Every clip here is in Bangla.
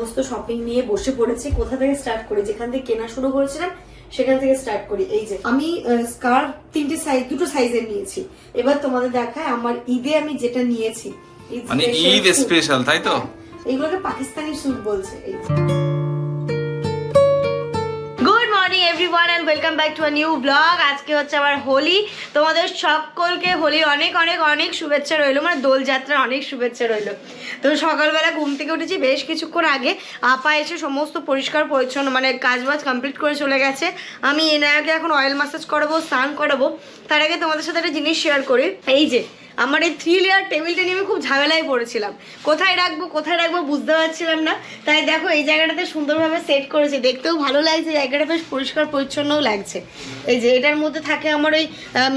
সমস্ত শপিং নিয়ে বসে পড়েছি। কোথা থেকে স্টার্ট করি? যেখান থেকে কেনা শুরু করেছিলাম সেখান থেকে স্টার্ট করি। এই যে আমি স্কার্ফ তিনটে সাইজ দুটো সাইজের নিয়েছি। এবার তোমাদের দেখায় আমার ঈদে আমি যেটা নিয়েছি। ঈদ মানে ঈদ স্পেশাল তাই তো? এগুলোকে এইগুলোকে পাকিস্তানি স্যুট বলছে এই everyone and welcome back to a new blog আজকে হচ্ছে আবার হোলি। তোমাদের সকলকে হোলির অনেক অনেক অনেক শুভেচ্ছা রইল। মানে দোলযাত্রার অনেক শুভেচ্ছা রইল। তো সকালবেলা ঘুম থেকে উঠেছি বেশ কিছুক্ষণ আগে। আপা এসে সমস্ত পরিষ্কার, পরিচ্ছন্ন মানে কাজবাজ কমপ্লিট করে চলে গেছে। আমি এনায়াকে এখন অয়েল ম্যাসাজ করাবো, স্নান করাবো। তার আগে তোমাদের সাথে একটা জিনিস শেয়ার করি। এই যে আমার এই থ্রি লেয়ার টেবিলটা নিয়ে আমি খুব ঝামেলায় পড়েছিলাম। কোথায় রাখব কোথায় রাখব বুঝতে পারছিলাম না। তাই দেখো, এই জায়গাটাতে সুন্দরভাবে সেট করেছি। দেখতেও ভালো লাগছে, জায়গাটা বেশ পরিষ্কার পরিচ্ছন্নও লাগছে। এই যে এটার মধ্যে থাকে আমার ওই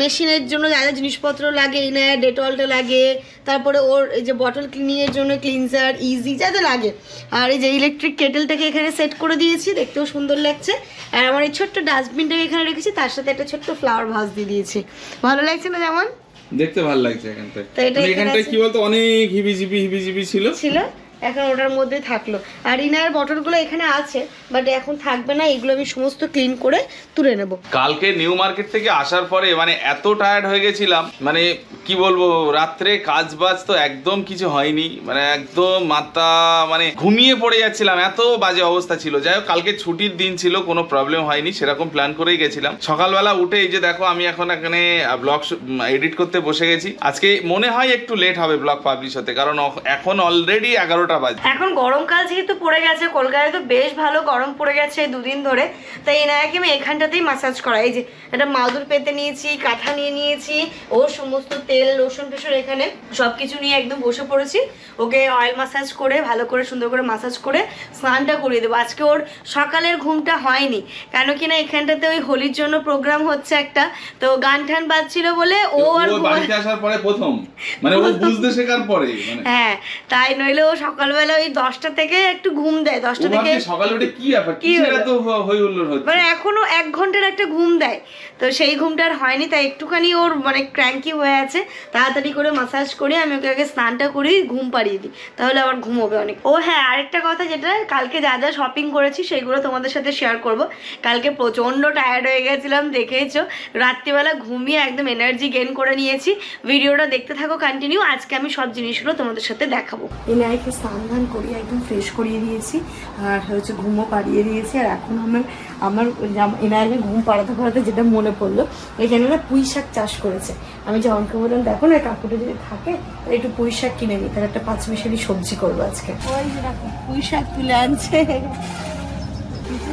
মেশিনের জন্য যা যা জিনিসপত্র লাগে, ইনার, ডেটলটা লাগে, তারপরে ওর এই যে বটল ক্লিনিংয়ের জন্য ক্লিনজার ইজি যাতে লাগে। আর এই যে ইলেকট্রিক কেটেলটাকে এখানে সেট করে দিয়েছি, দেখতেও সুন্দর লাগছে। আর আমার এই ছোট্ট ডাস্টবিনটাকে এখানে রেখেছি, তার সাথে একটা ছোট্ট ফ্লাওয়ার ভাস দিয়ে দিয়েছি। ভালো লাগছে না যেমন? দেখতে ভালো লাগছে এখানটায়। মানে এখানে এখানটায় কি বলতো অনেক হিবিজিবি হিবিজিবি ছিল। ছিল? এখন ওটার মধ্যে থাকল। আর ইনার বটলগুলো এখানে আছে বাট এখন থাকবে না, এগুলো আমি সমস্ত ক্লিন করে তুলে নেব। কালকে নিউ মার্কেট থেকে আসার পরে মানে এত টায়ার্ড হয়ে গেছিলাম মানে কি বলব, রাত্রে কাজ বাজ তো একদম কিছু হয়নি মানে একদম মাথা মানে ঘুমিয়ে পড়ে যাচ্ছিলাম, এত বাজে অবস্থা ছিল। যাই হোক, কালকে ছুটির দিন ছিল, কোনো প্রবলেম হয়নি, সেরকম প্ল্যান করেই গেছিলাম। সকালবেলা উঠে এই যে দেখো, আমি এখন এখানে ব্লগ এডিট করতে বসে গেছি। আজকে মনে হয় একটু লেট হবে ব্লগ পাবলিশ হতে, কারণ এখন অলরেডি এগারোটা বাজে। এখন গরমকাল যেহেতু পড়ে গেছে কলকাতায় তো বেশ ভালো গরম পড়ে গেছে দুদিন ধরে। তাই এনায়াকে আমি এখানটাতেই মাসাজ করা এই যে একটা মাদুর পেতে নিয়েছি কাঁথা নিয়ে নিয়েছি ওর সমস্ত তেল রসুন টোশন এখানে সব কিছু নিয়ে একদম বসে পড়েছি। ওকে অয়েল মাসাজ করে ভালো করে সুন্দর করে মাসাজ করে স্নানটা করিয়ে দেবো। আজকে ওর সকালের ঘুমটা হয়নি কেন কিনা এখানটাতে ওই হোলির জন্য প্রোগ্রাম হচ্ছে একটা। তো গান টান বাজছিল বলে ও আর বাড়িতে আসার পরে প্রথম। মানে ও বুঝতে শেখার পরে মানে। হ্যাঁ তাই নইলে ও সকালবেলা ওই দশটা থেকে একটু ঘুম দেয় দশটা থেকে সকালে উঠে কি ব্যাপার? কি কিসের হলো? এত হ- হই হুল্লোড় হচ্ছে? মানে এখনও এক ঘণ্টার একটা ঘুম দেয়। তো সেই ঘুমটা আর হয়নি তাই একটুখানি ওর মানে ক্র্যাঙ্কি হয়ে আছে। তাড়াতাড়ি করে মাসাজ করে আমি ওকে আগে স্নানটা করি ঘুম পাড়িয়ে দিই। তাহলে আবার ঘুমোবে অনেক। ও হ্যাঁ আরেকটা কথা যেটা কালকে যা যা শপিং করেছি সেগুলো তোমাদের সাথে শেয়ার করব। কালকে প্রচণ্ড টায়ার্ড হয়ে গেছিলাম দেখেইছো রাত্রিবেলা ঘুমিয়ে একদম এনার্জি গেন করে নিয়েছি। ভিডিওটা দেখতে থাকো কন্টিনিউ আজকে আমি সব জিনিসগুলো তোমাদের সাথে দেখাবো। এনাইকে স্নান ধান করিয়ে একদম ফ্রেশ করিয়ে দিয়েছি। আর হচ্ছে ঘুমও পাড়িয়ে দিয়েছি। আর এখন আমার আমার এনাইকে ঘুম পাড়াতে পাড়াতে যেটা মনে পড়ল এখানে না পুঁই শাক চাষ করেছে। আমি জনকে বললাম দেখো না কাকুটা যদি থাকে তাহলে একটু পুঁই শাক কিনে নিই তাহলে একটা পাঁচ মিশালি সবজি করব আজকে। ওই পুঁই শাক তুলে আনছে।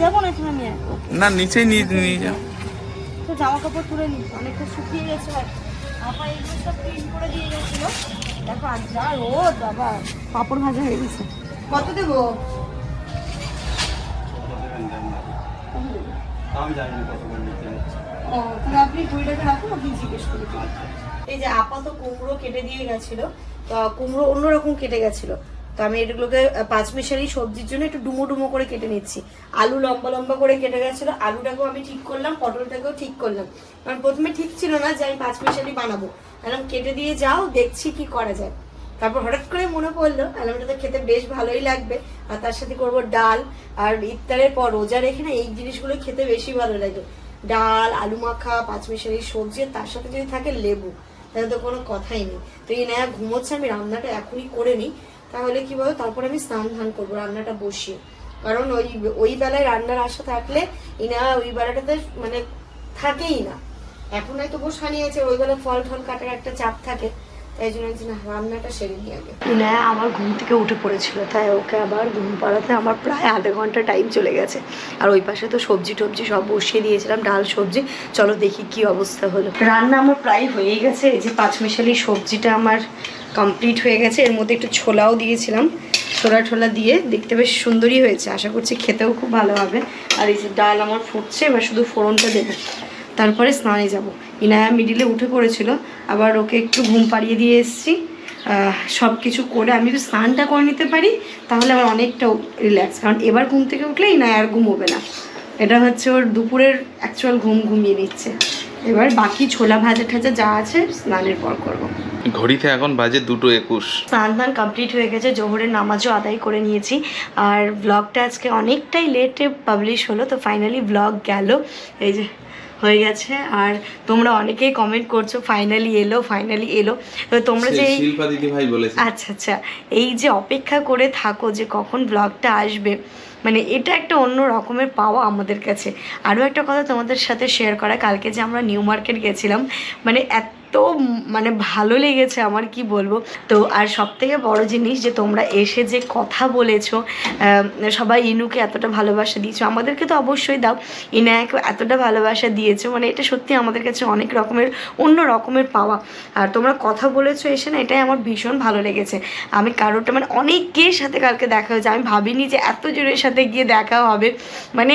যাব না না নিচেই নিয়ে নিয়ে যাও। তো জামা কাপড় তুলে নিই অনেকটা শুকিয়ে গেছে। আর আপা এগুলো সব ক্লিন করে দিয়ে গেছিল। দেখো আজ যা রোদ পাপড় ভাজা হয়ে গেছে। কত দেবো? আপনি রাখুন আপনি জিজ্ঞেস করে এই যে আপাত কুমড়ো কেটে দিয়ে গেছিল কুমড়ো অন্যরকম কেটে গেছিল। তো আমি এগুলোকে পাঁচ মিশালি সবজির জন্য একটু ডুমো ডুমো করে কেটে নিচ্ছি। আলু লম্বা লম্বা করে কেটে গেছিল, আলুটাকেও আমি ঠিক করলাম, পটলটাকেও ঠিক করলাম। কারণ প্রথমে ঠিক ছিল না যে আমি পাঁচ মিশালি বানাবো। এরকম কেটে দিয়ে যাও, দেখছি কি করা যায়। তারপর হঠাৎ করে মনে পড়ল, আলুটা তো খেতে বেশ ভালোই লাগবে। আর তার সাথে করব ডাল আর ইফতারের পর রোজা রেখে না এই জিনিসগুলো খেতে বেশি ভালো লাগে। ডাল, আলু মাখা, পাঁচমিশালি সবজি তার সাথে যদি থাকে লেবু, তাহলে তো কোনো কথাই নেই। তো এই নেয়া ঘুমোচ্ছে, আমি রান্নাটা এখনই করে নিই। তাহলে কি বলো? তারপর আমি স্নান ধান করব, রান্নাটা বসিয়ে। কারণ ওই ওই বেলায় রান্নার আশা থাকলে ইনা ওই বেলাটাতে মানে থাকেই না। এখন হয়তো বসা নিয়েছে ওই বেলা ফল টল কাটার একটা চাপ থাকে। তাই জন্য বলছি, না, রান্নাটা সেরে নিই আগে। ইনা আমার ঘুম থেকে উঠে পড়েছিল, তাই ওকে আবার ঘুম পাড়াতে আমার প্রায় আধা ঘণ্টা টাইম চলে গেছে। আর ওই পাশে তো সবজি টবজি সব বসিয়ে দিয়েছিলাম, ডাল, সবজি। চলো দেখি কি অবস্থা হলো। রান্না আমার প্রায় হয়েই গেছে, এই যে পাঁচমিশালি সবজিটা আমার কমপ্লিট হয়ে গেছে। এর মধ্যে একটু ছোলাও দিয়েছিলাম। ছোলা ছোলা দিয়ে দেখতে বেশ সুন্দরই হয়েছে। আশা করছি খেতেও খুব ভালো হবে। আর এই যে ডাল আমার ফুটছে, এবার শুধু ফোড়নটা দেবো। তারপরে স্নানে যাব। ইনায়া মিডিলে উঠে পড়েছিল। আবার ওকে একটু ঘুম পাড়িয়ে দিয়ে এসেছি। সব কিছু করে আমি যদি স্নানটা করে নিতে পারি, তাহলে আমার অনেকটা রিল্যাক্স কারণ এবার ঘুম থেকে উঠলে ইনায়া আর ঘুমোবে না। এটা হচ্ছে ওর দুপুরের অ্যাকচুয়াল ঘুম ঘুমিয়ে নিচ্ছে। এবার বাকি ছোলা ভাজা ঠাজা যা আছে স্নানের পর করব। ঘড়িতে এখন বাজে দুটো একুশ। স্নান ধান কমপ্লিট হয়ে গেছে জোহরের নামাজও আদায় করে নিয়েছি। আর ব্লগটা আজকে অনেকটাই লেটে পাবলিশ হলো তো ফাইনালি ব্লগ গেল। এই যে হয়ে গেছে। আর তোমরা অনেকেই কমেন্ট করছ ফাইনালি এলো ফাইনালি এলো। তো তোমরা যে এই শিল্পা দিদি ভাই বলেছে। আচ্ছা আচ্ছা। এই যে অপেক্ষা করে থাকো যে কখন ব্লগটা আসবে মানে এটা একটা অন্য রকমের পাওয়া আমাদের কাছে। আরও একটা কথা তোমাদের সাথে শেয়ার করা, কালকে যে আমরা নিউ মার্কেট গেছিলাম মানে এত মানে ভালো লেগেছে আমার, কি বলব? তো আর সব থেকে বড় জিনিস যে তোমরা এসে যে কথা বলেছ সবাই ইনুকে এতটা ভালোবাসা দিয়েছ, আমাদেরকে তো অবশ্যই দাও। ইনায়াকে এতটা ভালোবাসা দিয়েছ মানে এটা সত্যি আমাদের কাছে অনেক রকমের, অন্য রকমের পাওয়া। আর তোমরা কথা বলেছ এসে না, এটাই আমার ভীষণ ভালো লেগেছে। আমি কারোরটা মানে অনেকের সাথে কালকে দেখা হয়েছে, আমি ভাবিনি যে এত জনের সাথে গিয়ে দেখা হবে। মানে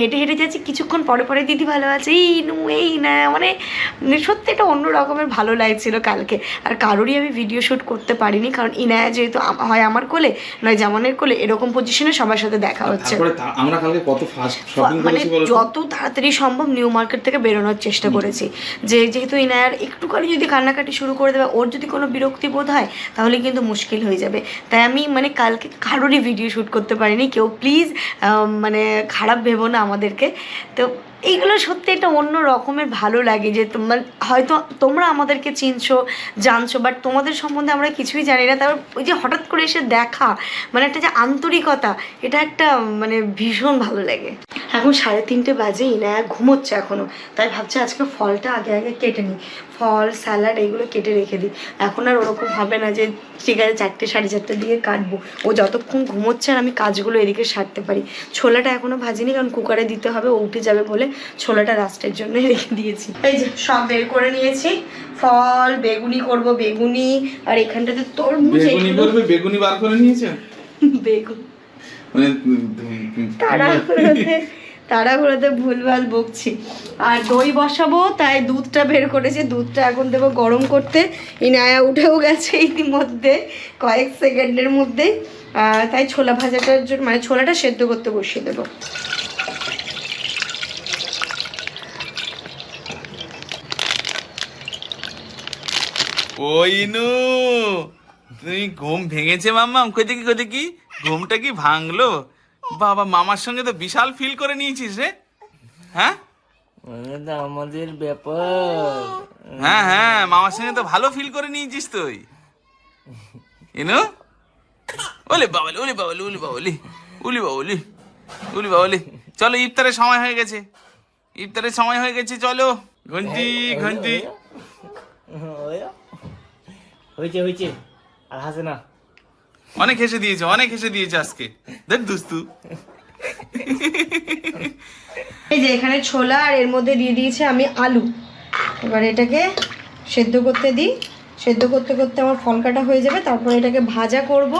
হেঁটে হেঁটে যাচ্ছি, কিছুক্ষণ পরে পরে দিদি ভালো আছে, এই নু এই না মানে সত্যি এটা অন্য রকমের ভালো লাগছিল কালকে। আর কারোরই আমি ভিডিও শ্যুট করতে পারিনি কারণ ইনায়া যেহেতু হয় আমার কোলে নয় জামানের কোলে এরকম পজিশনে সবার সাথে দেখা হচ্ছে। তারপরে আমরা কালকে কত ফাস্ট শপিং মানে করেছি যত তাড়াতাড়ি সম্ভব নিউ মার্কেট থেকে বেরোনোর চেষ্টা করেছি। যে যেহেতু ইনায়ার একটুখানি যদি কান্নাকাটি শুরু করে দেবে ওর যদি কোনো বিরক্তি বোধ হয় তাহলে কিন্তু মুশকিল হয়ে যাবে। তাই আমি মানে কালকে কারোরই ভিডিও শ্যুট করতে পারিনি। কেউ প্লিজ মানে খারাপ ভেবো না আমাদেরকে। তো এইগুলো সত্যি একটা অন্য রকমের ভালো লাগে যে তোমার, হয়তো তোমরা আমাদেরকে চিনছো, জানছো বাট তোমাদের সম্বন্ধে আমরা কিছুই জানি না। তারপর ওই যে হঠাৎ করে এসে দেখা মানে একটা যে আন্তরিকতা, এটা একটা মানে ভীষণ ভালো লাগে। এখন সাড়ে তিনটে বাজে ইনায়া ঘুমোচ্ছে এখনও তাই ভাবছি আজকে ফলটা আগে আগে কেটে নিই। ফল স্যালাড এগুলো কেটে রেখে দিই। এখন আর ওরকম হবে না যে ঠিক আছে চারটে সাড়ে চারটে দিয়ে কাটবো। ও যতক্ষণ ঘুমোচ্ছে আর আমি কাজগুলো এদিকে সারতে পারি। ছোলাটা এখনও ভাজিনি কারণ কুকারে দিতে হবে ও উঠে যাবে বলে ছোলাটা রাস্টের জন্য রেখে দিয়েছি। এই যে সব বের করে নিয়েছি। ফল বেগুনি করব বেগুনি আর এখানটাতে তরমুজ বেগুনি করবে বেগুনি বার করে নিয়েছে? বেগুন। মানে তাড়াহুড়োতে তাড়াহুড়োতে ভুলভাল বকছি। আর দই বসাবো তাই দুধটা বের করেছি। দুধটা এখন দেবো গরম করতে। ইনায়া উঠেও গেছে ইতিমধ্যে কয়েক সেকেন্ডের মধ্যেই আর তাই ছোলা ভাজাটার জন্য মানে ছোলাটা সেদ্ধ করতে বসিয়ে দেবো। ওই নু তুমি ঘুম ভেঙেছে মাম্মা? কই দেখি কই দেখি। ঘুমটা কি ভাঙলো? বাবা মামার সঙ্গে তো বিশাল ফিল করে নিয়েছিস রে। হ্যাঁ? আমাদের ব্যাপার। হ্যাঁ হ্যাঁ মামার সঙ্গে তো ভালো ফিল করে নিয়েছিস তুই। ইনু? ওলে বাবালি ওলে বাবালি উলি বাবালি উলি বাবালি উলি বাবালি। চলো ইফতারের সময় হয়ে গেছে। ইফতারের সময় হয়ে গেছে চলো। ঘন্টি ঘন্টি। হয়েছে হয়েছে। আর হাসে না। অনেক হেসে দিয়েছে, অনেক হেসে দিয়েছে আজকে। দেখ দুস্তু। এই যে এখানে ছোলা আর এর মধ্যে দিয়ে দিয়েছে আমি আলু। এবার এটাকে সেদ্ধ করতে দিই। সেদ্ধ করতে করতে আমার ফল কাটা হয়ে যাবে, তারপর এটাকে ভাজা করব।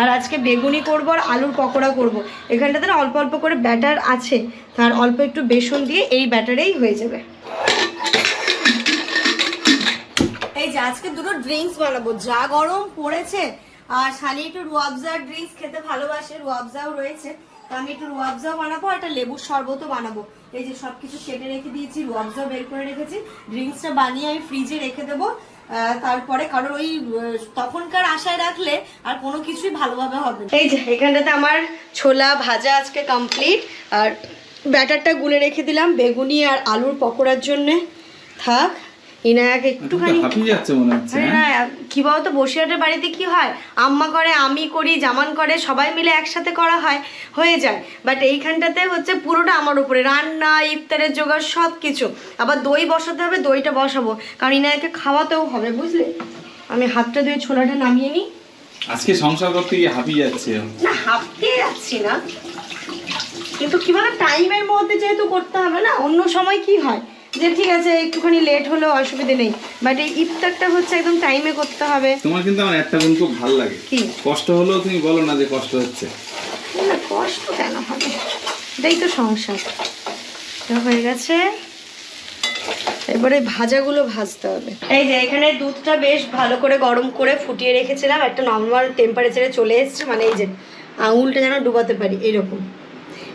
আর আজকে বেগুনি করব আর আলুর পকোড়া করব। এখানটাতে না অল্প অল্প করে ব্যাটার আছে, তার অল্প একটু বেসন দিয়ে এই ব্যাটারেই হয়ে যাবে। এই যে আজকে দুটো ড্রিঙ্কস বানাবো। যা গরম পড়েছে আর শালি একটু রুয়াবজার ড্রিঙ্কস খেতে ভালোবাসে, রুয়াবজাও রয়েছে। তো আমি একটু রুয়াবজাও বানাবো একটা লেবুর শরবতও বানাবো। এই যে সবকিছু কেটে রেখে দিয়েছি, রুয়াবজাও বের করে রেখেছি। ড্রিঙ্কসটা বানিয়ে আমি ফ্রিজে রেখে দেবো। তারপরে কারণ ওই তখনকার আশায় রাখলে আর কোনো কিছুই ভালোভাবে হবে এই যে, এখানটাতে আমার ছোলা ভাজা আজকে কমপ্লিট আর ব্যাটারটা গুলে রেখে দিলাম, বেগুনি আর আলুর পকোড়ার জন্যে। থাক। ইনায়াকে একটুখানি হাঁপিয়ে যাচ্ছে মনে হচ্ছে আরে না কি বলতো বসিরহাটের বাড়িতে কি হয়? আম্মা করে আমি করি জামান করে সবাই মিলে একসাথে করা হয় হয়ে যায়। বাট এইখানটাতে হচ্ছে পুরোটা আমার উপরে রান্না ইফতারের জোগাড় সব কিছু আবার দই বসাতে হবে দইটা বসাবো। কারণ ইনায়াকে খাওয়াতেও হবে বুঝলে? আমি হাতটা ধুয়ে ছোলাটা নামিয়ে নিই। আজকে সংসার করতে গিয়ে হাঁপিয়ে যাচ্ছে। না যাচ্ছি না। কিন্তু কীভাবে টাইমের মধ্যে যেহেতু করতে হবে না অন্য সময় কি হয়? যে ঠিক আছে একটুখানি লেট হলেও অসুবিধে নেই। বাট এই ইফতারটা হচ্ছে একদম টাইমে করতে হবে। তোমার কিন্তু আমার একটা গুণ খুব ভালো লাগে। কি? কষ্ট হলেও তুমি বলো না যে কষ্ট হচ্ছে। না কষ্ট কেন হবে? এটাই তো সংসার। এটা হয়ে গেছে। এবারে ভাজাগুলো ভাজতে হবে। এই যে এখানে দুধটা বেশ ভালো করে গরম করে ফুটিয়ে রেখেছিলাম। একটা নর্মাল টেম্পারেচারে চলে এসছে। মানে এই যে আঙুলটা যেন ডুবাতে পারি এরকম।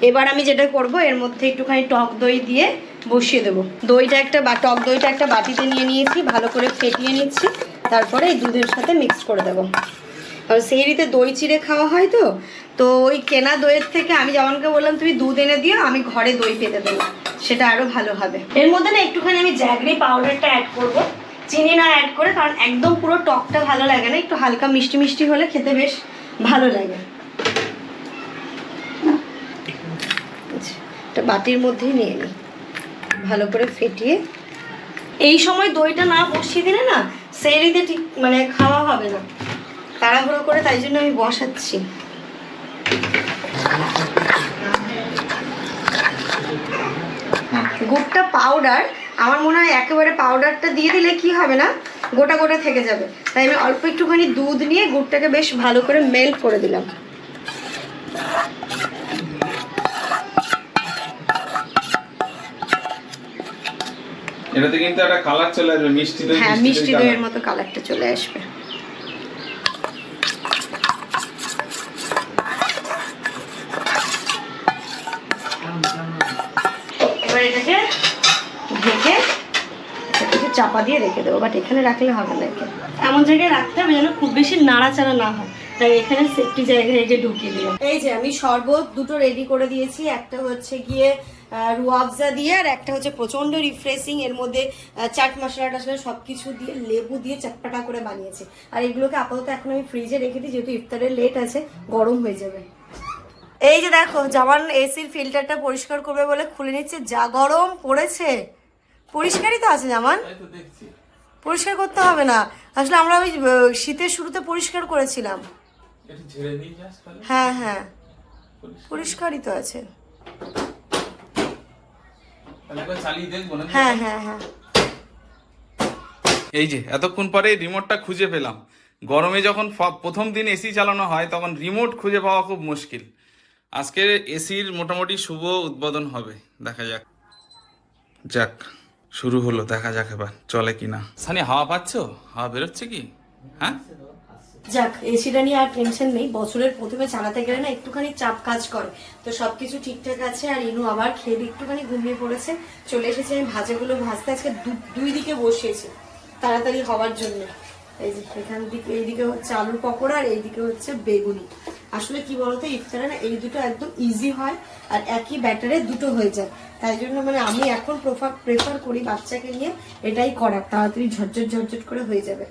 এবার আমি যেটা করব এর মধ্যে একটুখানি টক দই দিয়ে বসিয়ে দেবো। দইটা একটা বা টক দইটা একটা বাটিতে নিয়ে নিয়েছি ভালো করে ফেটিয়ে নিচ্ছি তারপরে এই দুধের সাথে মিক্স করে দেবো। আর সেইরিতে দই চিড়ে খাওয়া হয় তো তো ওই কেনা দইয়ের থেকে আমি যেমনকে বললাম তুমি দুধ এনে দিও আমি ঘরে দই পেতে দেবো। সেটা আরও ভালো হবে। এর মধ্যে না একটুখানি আমি জ্যাগরি পাউডারটা অ্যাড করব। চিনি না অ্যাড করে কারণ একদম পুরো টকটা ভালো লাগে না একটু হালকা মিষ্টি মিষ্টি হলে খেতে বেশ ভালো লাগে। আচ্ছা, বাটির মধ্যেই নিয়ে নিই ভালো করে ফেটিয়ে এই সময় দইটা না বসিয়ে দিলে না সেইরিতে ঠিক মানে খাওয়া হবে না। তাড়াহুড়ো করে তাই জন্য আমি বসাচ্ছি। গুড়টা পাউডার আমার মনে হয় একেবারে পাউডারটা দিয়ে দিলে কি হবে না? গোটা গোটা থেকে যাবে। তাই আমি অল্প একটুখানি দুধ নিয়ে গুড়টাকে বেশ ভালো করে মেল্ট করে দিলাম। এটাতে কিন্তু একটা কালার চলে আসবে মিষ্টি দই হ্যাঁ মিষ্টি দইয়ের মতো কালারটা চলে আসবে। এবার এটাকে ঢেকে চাপা দিয়ে রেখে দেবো বাট এখানে রাখলে হবে না এমন জায়গায় রাখতে হবে যেন খুব বেশি নাড়াচাড়া না হয়। তাই এখানে সেফটি জায়গায় যে ঢুকিয়ে দিলাম। এই যে আমি শরবত দুটো রেডি করে দিয়েছি একটা হচ্ছে গিয়ে রুয়াবজা দিয়ে আর একটা হচ্ছে প্রচণ্ড রিফ্রেশিং এর মধ্যে চাট মশলা টাশলা সব কিছু দিয়ে লেবু দিয়ে চটপাটা করে বানিয়েছে। আর এগুলোকে আপাতত এখন আমি ফ্রিজে রেখে দিই যেহেতু ইফতারের লেট আছে গরম হয়ে যাবে। এই যে দেখো জামান এসির ফিল্টারটা পরিষ্কার করবে বলে খুলে নিচ্ছে যা গরম পড়েছে। পরিষ্কারই তো আছে জামান। পরিষ্কার করতে হবে না। আসলে আমরা ওই শীতের শুরুতে পরিষ্কার করেছিলাম। হ্যাঁ হ্যাঁ। পরিষ্কারই তো আছে। হ্যাঁ হ্যাঁ হ্যাঁ। এই যে এতক্ষণ পরে রিমোটটা খুঁজে পেলাম। গরমে যখন প্রথম দিন এসি চালানো হয় তখন রিমোট খুঁজে পাওয়া খুব মুশকিল। আজকে এসির মোটামুটি শুভ উদ্বোধন হবে। দেখা যাক। যাক শুরু হলো দেখা যাক এবার। চলে কিনা। সানি হাওয়া পাচ্ছ? হাওয়া বেরোচ্ছে কি? হ্যাঁ? যাক এসিটা নিয়ে আর টেনশন নেই। বছরের প্রথমে চালাতে গেলে না একটুখানি চাপ কাজ করে। তো সবকিছু ঠিকঠাক আছে আর ইনু আবার খেয়ে একটুখানি ঘুমিয়ে পড়েছে। চলে এসেছে, আমি ভাজাগুলো ভাজতে আজকে দুই দিকে বসিয়েছি তাড়াতাড়ি হওয়ার জন্য। এই যে এখান দিকে, এইদিকে হচ্ছে আলুর পকোড়া আর এইদিকে হচ্ছে বেগুনি। আসলে কি বলতো, ইফতারে না এই দুটো একদম ইজি হয় আর একই ব্যাটারে দুটো হয়ে যায়। তাই জন্য মানে আমি এখন প্রেফার করি বাচ্চাকে নিয়ে এটাই করার। তাড়াতাড়ি ঝরঝর ঝরঝর করে হয়ে যাবে।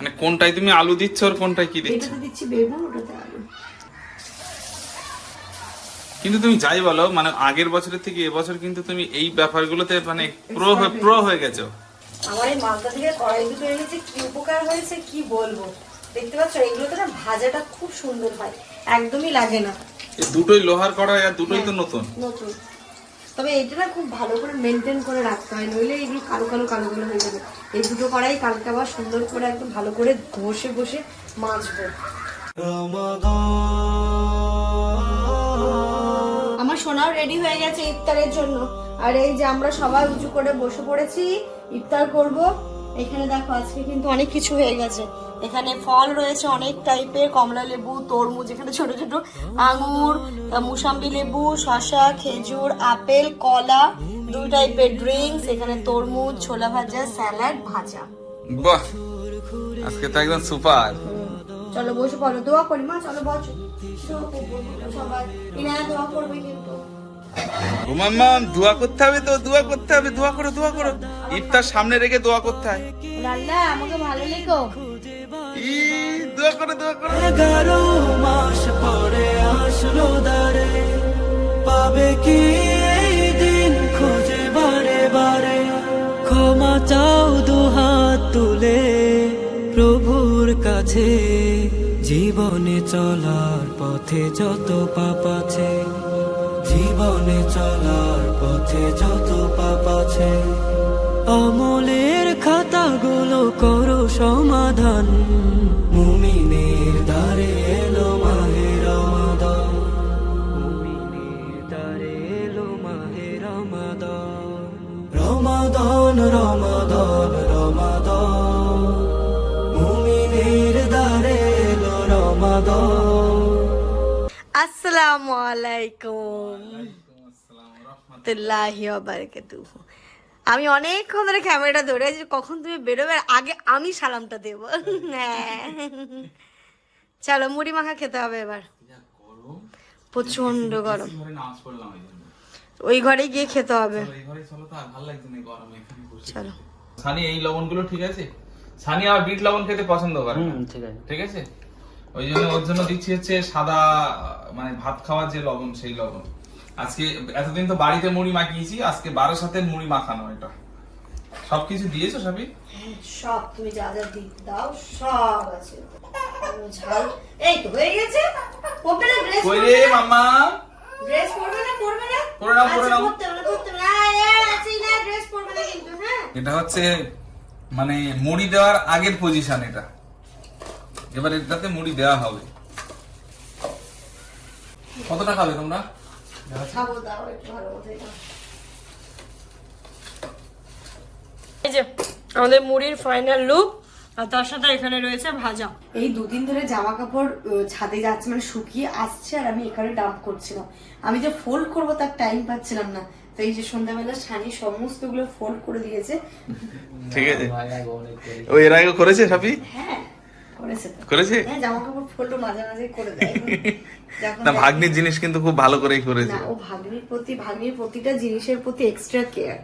মানে কোনটায় তুমি আলু দিচ্ছ আর কোনটায় কি দিচ্ছ? এটাতে দিচ্ছি বেগুন ওটাতে আলু। কিন্তু তুমি যাই বলো মানে আগের বছরের থেকে এবছর কিন্তু তুমি এই ব্যাপারগুলোতে মানে প্রো হয়ে প্রো হয়ে গেছো। আমার এই মালটা থেকে কড়াই দুটো এনেছে কি উপকার হয়েছে কি বলব? দেখতে পাচ্ছ এগুলোতে না ভাজাটা খুব সুন্দর হয় একদমই লাগে না। এই দুটোই লোহার কড়াই আর দুটোই তো নতুন। নতুন। তবে এটা না খুব ভালো করে মেনটেন করে রাখতে হয় নইলে এগুলো কালো কালো কালো কালো হয়ে যাবে। এই দুটো কড়াই কালকে আবার সুন্দর করে একদম ভালো করে ঘষে ঘষে মাজবো। আমার সোনাও রেডি হয়ে গেছে ইফতারের জন্য। আর এই যে আমরা সবাই উঁচু করে বসে পড়েছি ইফতার করব। এখানে দেখো আজকে কিন্তু অনেক কিছু হয়ে গেছে। এখানে ফল রয়েছে অনেক টাইপের কমলা লেবু তরমুজ এখানে ছোট ছোট আঙুর মুসাম্বি লেবু শসা খেজুর আপেল কলা দুই টাইপের ড্রিঙ্কস এখানে তরমুজ ছোলা ভাজা স্যালাড ভাজা। বাহ আজকে তো একদম সুপার। চলো বসে পড়ো দোয়া করি মা চলো বসো। সবাই দোয়া করবে কিন্তু। দোয়া করতে হবে তো দোয়া করতে হবে দোয়া করো দোয়া করো। ইফতার সামনে রেখে দোয়া করতে হয়। আল্লাহ আমাকে ভালো লেগো এগারো মাস পরে আসলো দারে পাবে কি এই দিন খোঁজে বারে বারে। ক্ষমা চাও দুহাত তুলে প্রভুর কাছে। জীবনে চলার পথে যত পাপ আছে, জীবনে চলার পথে যত পাপ আছে আমলের খাতাগুলো করো সমাধান। মুমিনের দ্বারে এলো মাহে রমাদান। মুমিনের দ্বারে এলো মাহে রমাদান। রমাদান রমাদান রমাদান। মুমিনের দ্বারে এলো রমাদান। আসসালামু আলাইকুম। তুল্লাহি বারাকাতুহু। আমি অনেকক্ষণ ধরে ক্যামেরাটা ধরে আছি কখন তুমি বেরোবে আগে আমি সালামটা দেবো। হ্যাঁ। চলো মুড়ি মাখা খেতে হবে এবার। প্রচণ্ড গরম। ওই ঘরে গিয়ে খেতে হবে। চলো সানি এই লবণগুলো ঠিক আছে? সানি আবার বিট লবণ খেতে পছন্দ করে না। ঠিক আছে। ঠিক আছে? ওই জন্য ওর জন্য দিচ্ছি হচ্ছে সাদা মানে ভাত খাওয়ার যে লবণ সেই লবণ। আজকে এতদিন তো বাড়িতে মুড়ি মাখিয়েছি আজকে বারো সাথে মুড়ি মাখানো এটা। সবকিছু দিয়েছ সবই সব তুমি যা যা দাও সব আছে। ঝাল এই তো হয়ে গেছে। পড়বে না ড্রেস কই রে মাম্মা? ড্রেস পরবে না পরবে না? পরে নাও, পরে আচ্ছা, নাও। পরতে না, পরতে আছি না, পরবে না কিন্তু, হ্যাঁ? এটা হচ্ছে মানে মুড়ি দেওয়ার আগের পজিশন এটা। এবার এটাতে মুড়ি দেওয়া হবে। কতটা খাবে তোমরা? খাব, দাও, একটু ভালো মতোই এই যে আমাদের মুড়ির ফাইনাল লুক আর তার সাথে এখানে রয়েছে ভাজা। এই দুদিন ধরে জামা কাপড় ছাদে যাচ্ছে মানে শুকিয়ে আসছে আর আমি এখানে ডাম্প করছিলাম। আমি যে ফোল্ড করব তার টাইম পাচ্ছিলাম না। তো এই যে সন্ধ্যাবেলা শানি সমস্তগুলো ফোল্ড করে দিয়েছে। ঠিক আছে। ও এর আগে করেছে সবই হ্যাঁ। করেছে করেছে? হ্যাঁ জামা কাপড় ফোল্ড মাঝে মাঝে করে দেয়। না ভাগ্নির জিনিস কিন্তু খুব ভালো করেই করেছে। ও ভাগ্নির প্রতি ভাগ্নির প্রতিটা জিনিসের প্রতি এক্সট্রা কেয়ার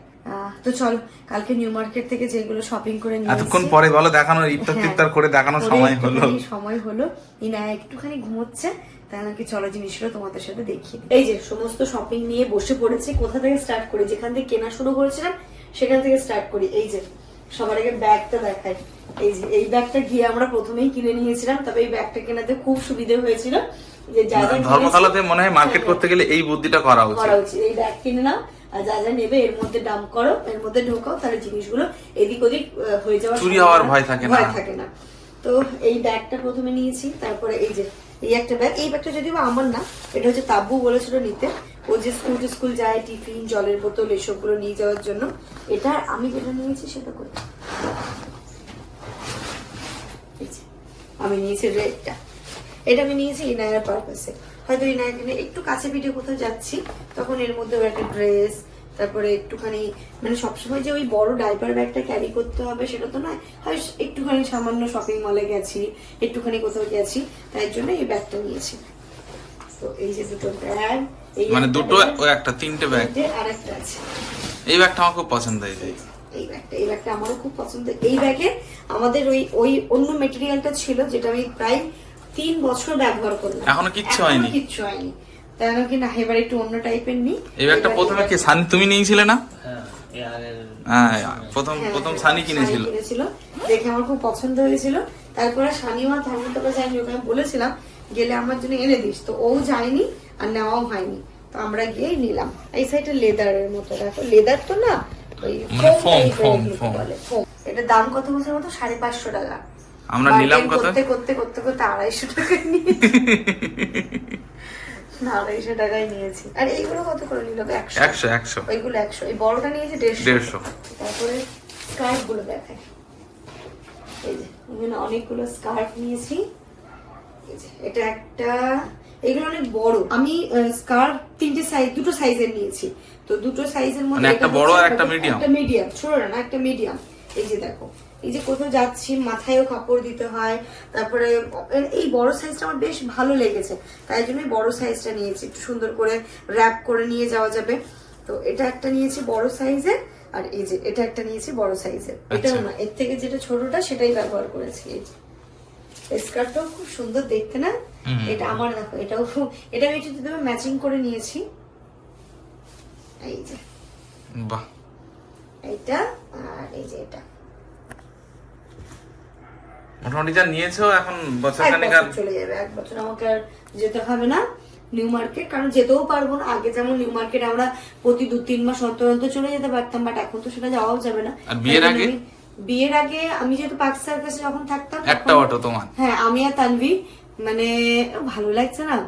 তো চল কালকে নিউ মার্কেট থেকে যেগুলো শপিং করে নিয়ে এতক্ষণ পরে বলো দেখানোর ইফতার হ্যাঁ, টিফতার করে দেখানোর সময় হলো। সময় হলো। ইনা একটুখানি ঘুমোচ্ছে তাই নাকি চলো জিনিসগুলো তোমাদের সাথে দেখি এই যে সমস্ত শপিং নিয়ে বসে পড়েছি কোথা থেকে স্টার্ট করি? যেখান থেকে কেনা শুরু করেছিলাম সেখান থেকে স্টার্ট করি। এই যে সবার আগে ব্যাগটা দেখাই। এই যে এই ব্যাগটা গিয়ে আমরা প্রথমেই কিনে নিয়েছিলাম তবে এই ব্যাগটা কেনাতে খুব সুবিধে হয়েছিল যে মনে হয় মার্কেট হ্যাঁ, করতে গেলে এই বুদ্ধিটা করা উচিত করা উচিত। এই ব্যাগ কিনে নাও আর যা যা নেবে এর মধ্যে ডাম্প করো এর মধ্যে ঢোকাও তাহলে জিনিসগুলো এদিক ওদিক হয়ে যাওয়ার চুরি হওয়ার ভয় থাকে না। ভয় থাকে না। তো এই ব্যাগটা প্রথমে নিয়েছি তারপরে এই যে এই একটা ব্যাগ। এই ব্যাগটা যদিও আমার না এটা হচ্ছে তাব্বু বলেছিল নিতে। ও যে স্কুল টু স্কুল যায়, টিফিন, জলের বোতল, এসবগুলো নিয়ে যাওয়ার জন্য, এটা আমি যেটা নিয়েছি সেটা করি আমি নিয়েছি রেডটা। এটা আমি নিয়েছি ইনায়ার পারপাসে। হয়তো ইনায়াকে নিয়ে একটু কাছে পিঠে কোথাও যাচ্ছি, তখন এর মধ্যে একটা ড্রেস, তারপরে একটুখানি মানে সবসময় যে ওই বড় ডাইপার ব্যাগটা ক্যারি করতে হবে সেটা তো নয়, হয় একটুখানি সামান্য শপিং মলে গেছি, একটুখানি কোথাও গেছি, তাই জন্য এই ব্যাগটা নিয়েছি। তো এই যে দুটো ব্যাগ মানে দুটো ও একটা তিনটে ব্যাগ আর একটা আছে। এই ব্যাগটা আমার খুব পছন্দ হয়েছে এই ব্যাগটা এই ব্যাগটা আমারও খুব পছন্দ। এই ব্যাগে আমাদের ওই ওই অন্য মেটেরিয়ালটা ছিল যেটা আমি প্রায় তিন বছর ব্যবহার করলাম। এখনও কিচ্ছু হয়নি? কিচ্ছু হয়নি। তাই কি না এবার একটু অন্য টাইপের নি এই ব্যাগটা প্রথমে কি সানি তুমি নিয়েছিলে না? হ্যাঁ এর হ্যাঁ প্রথম হ্যাঁ, প্রথম হ্যাঁ, সানি কিনেছিল। কিনেছিল। দেখে আমার খুব পছন্দ হয়েছিল। তারপরে শানিমা ধর্মতলা যায়নি ওকে আমি বলেছিলাম গেলে আমার জন্য এনে দিস। তো ও যায়নি আর নেওয়াও হয়নি। তো আমরা গিয়েই নিলাম। এই সাইডটা লেদারের মতো। দেখো লেদার তো না ওই মানে। বলে, foam। দাম কত বছর মতো সাড়ে পাঁচশো টাকা। আমরা নিলাম কত? করতে করতে করতে করতে আড়াইশো টাকা নিয়েছি। আড়াইশো টাকায় নিয়েছি। আর এইগুলো কত করে নিল একশো। একশো একশো। ওইগুলো একশো। এই বড়টা নিয়েছি দেড়শো। দেড়শো। তারপরে স্কার্ফগুলো দেখাই। এই যে অনেকগুলো স্কার্ফ নিয়েছি। এটা একটা এগুলো অনেক বড়। আমি স্কার্ফ তিনটে সাইজ দুটো সাইজের নিয়েছি। তো দুটো সাইজের মধ্যে মানে একটা বড় আর একটা medium? একটা মিডিয়াম ছোট না একটা মিডিয়াম এই যে দেখো এই যে কোথাও যাচ্ছি মাথায়ও কাপড় দিতে হয়। তারপরে এই বড় সাইজটা আমার বেশ ভালো লেগেছে। তাই জন্য বড় সাইজটা নিয়েছি। একটু সুন্দর করে র্যাপ করে নিয়ে যাওয়া যাবে। তো এটা একটা নিয়েছি বড় সাইজের আর এই যে এটা একটা নিয়েছি বড় সাইজের এটাও আচ্ছা। না এর থেকে যেটা ছোটটা সেটাই ব্যবহার করেছি। এই যে। স্কার্টটাও খুব সুন্দর দেখতে না? এটা আমার দেখো এটাও এটা আমি একটু ম্যাচিং করে নিয়েছি। এই যে। বাহ। এইটা আর এই যে এটা। মোটামুটি যা নিয়েছো এখন বছর আর বছর চলে যাবে এক বছর আমাকে আর যেতে হবে না নিউ মার্কেট কারণ যেতেও পারব না। আগে যেমন নিউ মার্কেট আমরা প্রতি দু তিন মাস অন্তর অন্তর চলে যেতে পারতাম বাট এখন তো সেটা যাওয়াও যাবে না। আর বিয়ের আগে? বিয়ের আগে আমি যেহেতু পার্ক সার্কাসে যখন থাকতাম একটা অটো তোমার? হ্যাঁ আমি আর তানভি মানে ভালো লাগছে না।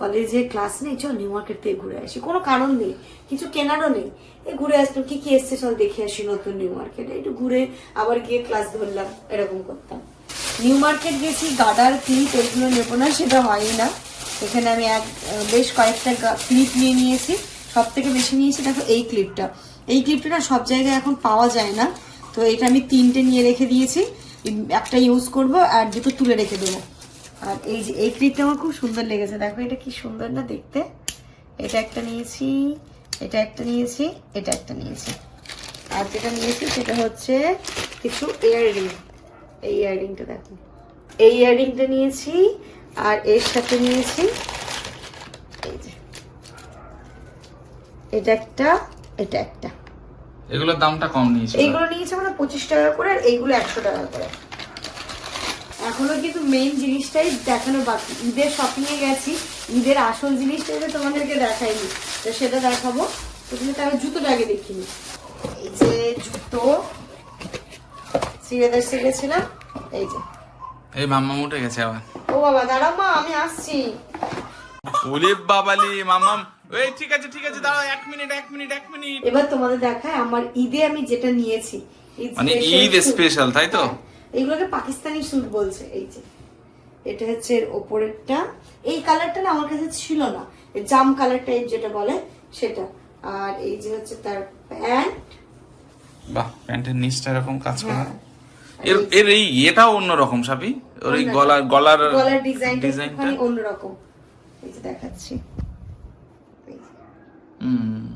কলেজে ক্লাস নেই চল নিউ মার্কেট থেকে ঘুরে আসি। কোনো কারণ নেই কিছু কেনারও নেই। এই ঘুরে আসতাম কি কি এসছে চল দেখে আসি নতুন নিউ মার্কেটে। একটু ঘুরে আবার গিয়ে ক্লাস ধরলাম এরকম করতাম। নিউ মার্কেট গেছি গাডার ক্লিপ এগুলো নেব না সেটা হয়ই না। এখানে আমি এক বেশ কয়েকটা ক্লিপ নিয়ে নিয়েছি। সব থেকে বেশি নিয়েছি দেখো এই ক্লিপটা। এই ক্লিপটা না সব জায়গায় এখন পাওয়া যায় না। তো এটা আমি তিনটে নিয়ে রেখে দিয়েছি। একটা ইউজ করব আর দুটো তুলে রেখে দেবো। আর এই যে, এই ক্লিপটা আমার খুব সুন্দর লেগেছে। দেখো এটা কি সুন্দর না দেখতে। এটা একটা নিয়েছি, এটা একটা নিয়েছি, এটা একটা নিয়েছি। আর যেটা নিয়েছি সেটা হচ্ছে কিছু ইয়াররিং এই ইয়াররিংটা দেখো। এই ইয়াররিংটা নিয়েছি আর এর সাথে নিয়েছি, এই যে। এটা একটা এটা একটা। এগুলোর দামটা কম নিয়েছিল এইগুলো নিয়েছে মানে পঁচিশ টাকা করে আর এইগুলো একশো টাকা করে। এখনও কিন্তু মেইন জিনিসটাই দেখানো বাকি। ঈদের শপিং এ গেছি ঈদের আসল জিনিসটা তো তোমাদেরকে দেখাইনি তো সেটা দেখাবো। তো তুমি তার জুতোটা আগে দেখিনি এই যে জুতো সিরিয়াদার্সে গেছিলাম এই যে। এই মাম্মা উঠে গেছে আবার। ও বাবা দাঁড়াও মা আমি আসছি। ওলে বাবালি মামাম এই ঠিক আছে ঠিক আছে দাঁড়াও এক মিনিট এক মিনিট এক মিনিট। এবার তোমাদের দেখায় আমার ঈদে আমি যেটা নিয়েছি। ঈদ মানে ঈদ স্পেশাল তাই তো? হ্যাঁ, এইগুলোকে পাকিস্তানি স্যুট বলছে এই যে। এটা হচ্ছে এর ওপরেরটা। এই কালারটা না আমার কাছে ছিল না। জাম কালার টাইপ যেটা বলে সেটা। আর এই যে হচ্ছে তার প্যান্ট। বাহ প্যান্টের নিচটা এরকম কাজ করা। হ্যাঁ। এর এর এই এটাও অন্যরকম সাবি? ওর এই গলার গলার গলার ডিজাইনটা একটুখানি অন্যরকম। এই যে দেখাচ্ছি।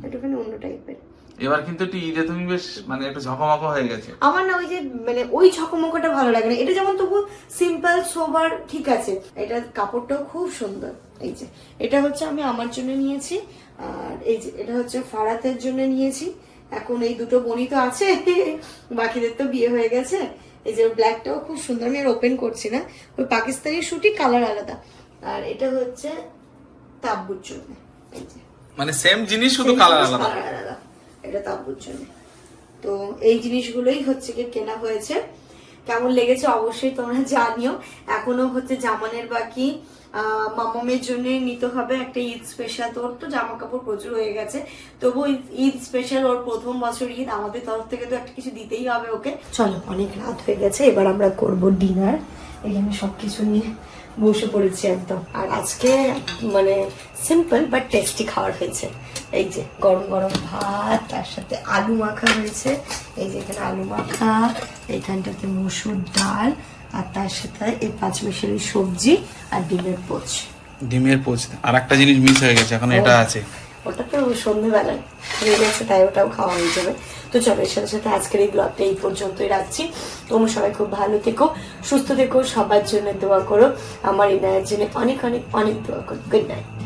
একটুখানি অন্য টাইপের। এবার কিন্তু একটু ঈদে তুমি বেশ মানে একটু ঝকমাকো হয়ে গেছে। আমার না ওই যে মানে ওই ঝকমকটা ভালো লাগে না। এটা যেমন তবু সিম্পল সোবার ঠিক আছে। এটা কাপড়টাও খুব সুন্দর। এই যে এটা হচ্ছে আমি আমার জন্য নিয়েছি। আর এই যে এটা হচ্ছে ফারাতের জন্য নিয়েছি। এখন এই দুটো বনি তো আছে বাকিদের তো বিয়ে হয়ে গেছে। এই যে ব্ল্যাকটাও খুব সুন্দর আমি আর ওপেন করছি না। ওই পাকিস্তানি শুটি কালার আলাদা। আর এটা হচ্ছে তাব্বুর জন্য। এই যে মানে সেম জিনিস শুধু কালার আলাদা। এটা তাব্বুর জন্য। তো এই জিনিসগুলোই হচ্ছে কি কেনা হয়েছে। কেমন লেগেছে অবশ্যই তোমরা জানিও। এখনও হচ্ছে জামানের বাকি মামামের জন্য নিতে হবে একটা ঈদ স্পেশাল তোর তো জামা কাপড় প্রচুর হয়ে গেছে। তবু ঈদ- ঈদ স্পেশাল ওর প্রথম বছর ঈদ। আমাদের তরফ থেকে তো একটা কিছু দিতেই হবে ওকে। চলো অনেক রাত হয়ে গেছে। এবার আমরা করব ডিনার এখানে সবকিছু নিয়ে বসে পড়েছি একদম। আর আজকে মানে সিম্পল বাট টেস্টি খাওয়ার হয়েছে। এই যে গরম গরম ভাত তার সাথে আলু মাখা হয়েছে। এই যে এখানে আলু মাখা এইখানটাতে মসুর ডাল আর তার সাথে এই পাঁচ মিশালি সবজি আর ডিমের পোচ। ডিমের পোচ। আর একটা জিনিস মিস হয়ে গেছে এখন এটা আছে। ওটা তো সন্ধ্যেবেলায় হয়ে গেছে তাই ওটাও খাওয়া হয়ে যাবে। তো চলো, এর সাথে সাথে আজকের এই ব্লগটা এই পর্যন্তই রাখছি। তোমরা সবাই খুব ভালো থেকো, সুস্থ থেকো, সবার জন্য দোয়া করো। আমার এনার্জি জন্য অনেক অনেক অনেক দোয়া করো। Good night